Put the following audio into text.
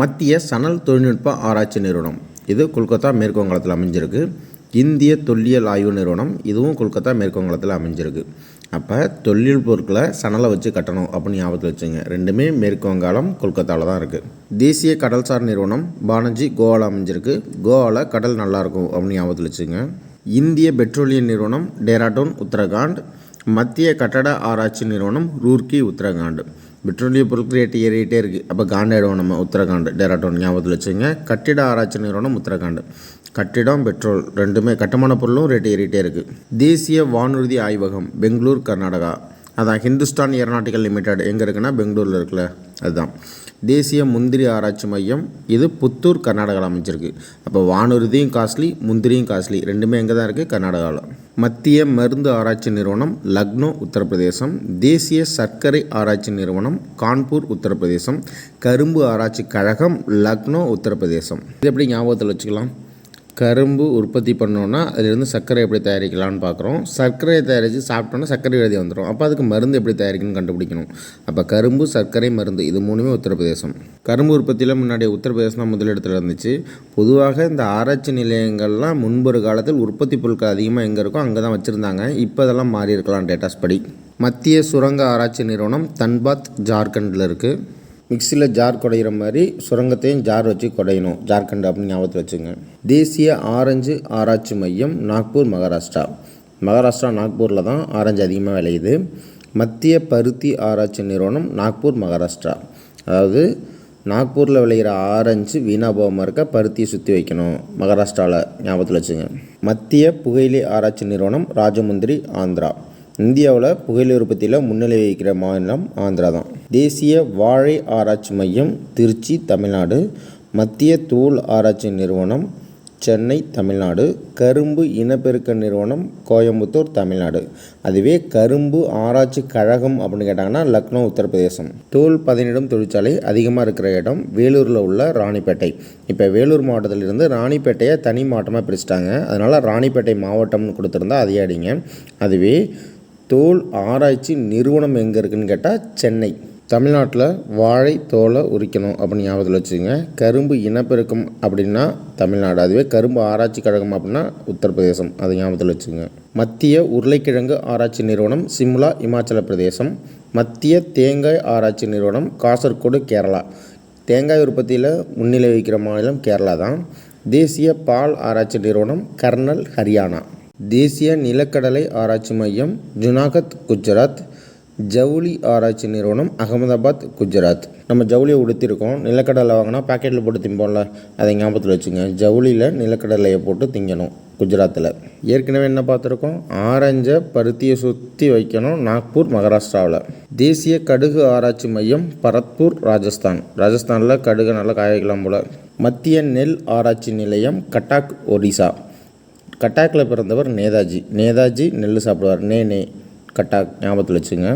மத்திய சணல் தொழில்நுட்ப ஆராய்ச்சி நிறுவனம். இது கொல்கத்தா மேற்கு வங்காளத்தில் அமைஞ்சிருக்கு. இந்திய தொல்லியல் ஆய்வு நிறுவனம் இதுவும் கொல்கத்தா மேற்கு வங்காளத்தில் அமைஞ்சிருக்கு. அப்போ தொல்லியல் பொருட்களை சணலை வச்சு கட்டணும் அப்படின்னு ஞாபகத்தில் வச்சுங்க. ரெண்டுமே மேற்கு வங்காளம் கொல்கத்தாவில் தான் இருக்குது தேசிய கடல்சார் நிறுவனம் பானர்ஜி கோவாவில் அமைஞ்சிருக்கு. கோவாவில் கடல் நல்லாயிருக்கும் அப்படின்னு ஞாபகத்தில் வச்சுங்க. இந்திய பெட்ரோலிய நிறுவனம் டேராடூன் உத்தரகாண்ட். மத்திய கட்டட ஆராய்ச்சி நிறுவனம் ரூர்க்கி உத்தரகாண்ட். பெட்ரோலிய பொருட்கள் ரேட்டு ஏறிட்டே இருக்குது அப்போ காண்டாயிடுவோம் நம்ம உத்தரகாண்ட் டேராட்டோன் ஞாபகத்தில் வச்சுங்க கட்டிட ஆராய்ச்சி நிறுவனம் உத்தரகாண்டு. கட்டிடம் பெட்ரோல் ரெண்டுமே கட்டுமான பொருளும் ரேட்டு ஏறிட்டே இருக்குது தேசிய வானூர்தி ஆய்வகம் பெங்களூர் கர்நாடகா. அதான் ஹிந்துஸ்தான் ஏரோநாட்டிக்கல் லிமிடெட் எங்கே இருக்குன்னா பெங்களூரில் இருக்குல்ல. அதுதான். தேசிய முந்திரி ஆராய்ச்சி மையம் இது புத்தூர் கர்நாடகாவில் அமைஞ்சிருக்கு. அப்போ வானூர்தியும் காஸ்ட்லி முந்திரியும் காஸ்ட்லி ரெண்டுமே எங்கே தான் இருக்குது கர்நாடகாவில் மத்திய மருந்து ஆராய்ச்சி நிறுவனம் லக்னோ உத்தரப்பிரதேசம். தேசிய சர்க்கரை ஆராய்ச்சி நிறுவனம் கான்பூர் உத்தரப்பிரதேசம். கரும்பு ஆராய்ச்சி கழகம் லக்னோ உத்தரப்பிரதேசம். இது எப்படி ஞாபகத்தில் வச்சுக்கலாம்? கரும்பு உற்பத்தி பண்ணோன்னா அதிலிருந்து சர்க்கரை எப்படி தயாரிக்கலாம்னு பார்க்குறோம். சர்க்கரையை தயாரித்து சாப்பிட்டோன்னா சர்க்கரை வியாதி வந்துடும் அப்போ அதுக்கு மருந்து எப்படி தயாரிக்கணும்னு கண்டுபிடிக்கணும். அப்போ கரும்பு சர்க்கரை மருந்து இது மூணுமே உத்தரப்பிரதேசம். கரும்பு உற்பத்தியில் முன்னாடி உத்தரப்பிரதேசம் தான் முதலிடத்தில் இருந்துச்சு. பொதுவாக இந்த ஆராய்ச்சி நிலையங்கள்லாம் முன்பொரு காலத்தில் உற்பத்தி பொருட்கள் அதிகமாக எங்கே இருக்கோ அங்கே தான் வச்சுருந்தாங்க. இப்போ அதெல்லாம் மாறி இருக்கலாம் டேட்டாஸ் படி. மத்திய சுரங்க ஆராய்ச்சி நிறுவனம் தன்பாத் ஜார்க்கண்டில் இருக்குது மிக்சியில் ஜார் குடையிற மாதிரி சுரங்கத்தையும் ஜார் வச்சு குடையணும். ஜார்க்கண்ட் அப்படின்னு ஞாபகத்தில் வச்சுங்க. தேசிய ஆரஞ்சு ஆராய்ச்சி மையம் நாக்பூர் மகாராஷ்டிரா. மகாராஷ்டிரா நாக்பூரில் தான் ஆரஞ்சு அதிகமாக விளையுது. மத்திய பருத்தி ஆராய்ச்சி நிறுவனம் நாக்பூர் மகாராஷ்டிரா. அதாவது நாக்பூரில் விளையிற ஆரஞ்சு வீணாக போகாமல் இருக்க பருத்தியை சுற்றி வைக்கணும். மகாராஷ்டிராவில் ஞாபகத்தில் வச்சுங்க. மத்திய புகையிலை ஆராய்ச்சி நிறுவனம் ராஜமுந்திரி ஆந்திரா. இந்தியாவில் புகையிலை உற்பத்தியில் முன்னிலை வகிக்கிற மாநிலம் ஆந்திரா தான் தேசிய வாழை ஆராய்ச்சி மையம் திருச்சி தமிழ்நாடு. மத்திய தூள் ஆராய்ச்சி நிறுவனம் சென்னை தமிழ்நாடு. கரும்பு இனப்பெருக்க நிறுவனம் கோயம்புத்தூர் தமிழ்நாடு. அதுவே கரும்பு ஆராய்ச்சி கழகம் அப்படின்னு கேட்டாங்கன்னா லக்னோ உத்தரப்பிரதேசம். தோல் பதனிடும் தொழிற்சாலை அதிகமாக இருக்கிற இடம் வேலூரில் உள்ள ராணிப்பேட்டை. இப்போ வேலூர் மாவட்டத்திலிருந்து ராணிப்பேட்டையை தனி மாவட்டமாக பிரிச்சிட்டாங்க. அதனால் ராணிப்பேட்டை மாவட்டம்னு கொடுத்துருந்தா அதே அடிங்க. அதுவே தோல் ஆராய்ச்சி நிறுவனம் எங்கே இருக்குன்னு கேட்டால் சென்னை. தமிழ்நாட்டில் வாழை தோலை உரிக்கணும் அப்படின்னு ஞாபகத்தில் வச்சுங்க கரும்பு இனப்பெருக்கம் அப்படின்னா தமிழ்நாடு. அதுவே கரும்பு ஆராய்ச்சி கழகம் அப்படின்னா உத்தரப்பிரதேசம். அதை ஞாபகத்தில் வச்சுங்க மத்திய உருளைக்கிழங்கு ஆராய்ச்சி நிறுவனம் சிம்லா இமாச்சல பிரதேசம். மத்திய தேங்காய் ஆராய்ச்சி நிறுவனம் காசர்கோடு கேரளா. தேங்காய் உற்பத்தியில் முன்னிலை வகிக்கிற மாநிலம் கேரளா தான். தேசிய பால் ஆராய்ச்சி நிறுவனம் கர்னல் ஹரியானா. தேசிய நிலக்கடலை ஆராய்ச்சி மையம் ஜுனாகத் குஜராத். ஜவுளி ஆராய்ச்சி நிறுவனம் அகமதாபாத் குஜராத். நம்ம ஜவுளியை உடுத்திருக்கோம் நிலக்கடலை வாங்கினா பாக்கெட்டில் போட்டு திம்போம்ல. அதை ஞாபகத்தில் வச்சுங்க. ஜவுளியில் நிலக்கடலையை போட்டு திங்கணும் குஜராத்தில். ஏற்கனவே என்ன பார்த்துருக்கோம்? ஆரஞ்சை பருத்தியை சுற்றி வைக்கணும் நாக்பூர் மகாராஷ்டிராவில். தேசிய கடுகு ஆராய்ச்சி மையம் பரத்பூர் ராஜஸ்தான். ராஜஸ்தானில் கடுகு நல்லா காய வைக்கலாம் போல். மத்திய நெல் ஆராய்ச்சி நிலையம் கட்டாக் ஒடிசா. கட்டாக்கில் பிறந்தவர் நேதாஜி. நேதாஜி நெல் சாப்பிடுவார். நே நே கட்டாக் ஞாபகத்தில் வச்சுங்க.